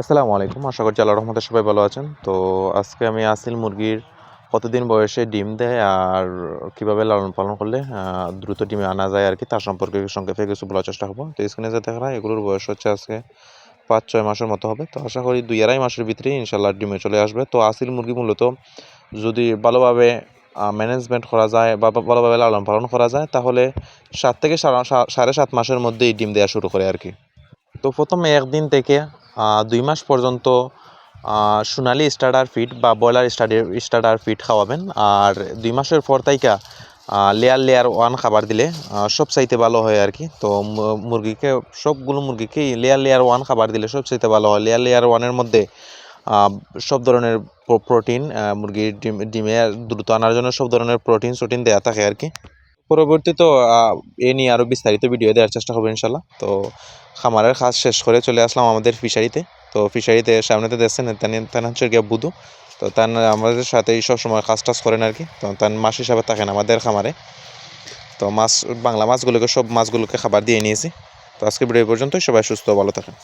আসসালামু আলাইকুম। আশা করছি আল্লাহ রহমতে সবাই ভালো আছেন। তো আজকে আমি আসিল মুরগির কতদিন বয়সে ডিম দেয় আর কীভাবে লালন পালন করলে দ্রুত ডিমে আনা যায় আর কি, তার সম্পর্কে সংক্ষেপে কিছু বলার চেষ্টা করব। তো স্ক্রিনে যে দেখা এগুলোর বয়স হচ্ছে আজকে পাঁচ, ছয় মাসের মতো হবে। তো আশা করি দুই আড়াই মাসের ভিতরেই ইনশাল্লাহ ডিমে চলে আসবে। তো আসিল মুরগি মূলত যদি ভালোভাবে ম্যানেজমেন্ট করা যায় বা ভালোভাবে লালন পালন করা যায়, তাহলে সাত থেকে সাড়ে সাত মাসের মধ্যেই ডিম দেওয়া শুরু করে আর কি। তো প্রথমে একদিন থেকে দুই মাস পর্যন্ত সোনালি স্টার্টার ফিড বা ব্রয়লার স্টাডি স্টার্টার ফিড খাওয়াবেন। আর দুই মাসের পর তাইকা লেয়ার লেয়ার ওয়ান খাবার দিলে সব চাইতে ভালো হয় আর কি। তো মুরগিকে সবগুলো মুরগিকে লেয়ার লেয়ার ওয়ান খাবার দিলে সব চাইতে ভালো হয়। লেয়ার লেয়ার ওয়ানের মধ্যে সব ধরনের প্রোটিন মুরগির ডিম ডিমে দ্রুত আনার জন্য সব ধরনের প্রোটিন সোটিন দেওয়া থাকে আর কি। পরবর্তীতে আহ, এ নিয়ে আরও বিস্তারিত ভিডিও দেওয়ার চেষ্টা করব ইনশাল্লাহ তো খামারের কাজ শেষ করে চলে আসলাম আমাদের ফিশারিতে। তো ফিশারিতে সামনেতে দেখছেন, তান হচ্ছে গিয়ে বুধু তো তান আমাদের সাথেই সব সময় কাজ টাজ করেন আর কি। তো তান মাস হিসাবে থাকেন আমাদের খামারে। তো মাছ, বাংলা মাছগুলোকে সব মাছগুলোকে খাবার দিয়ে নিয়েছি। তো আজকে ভিডিও পর্যন্তই। সবাই সুস্থ, ভালো থাকেন।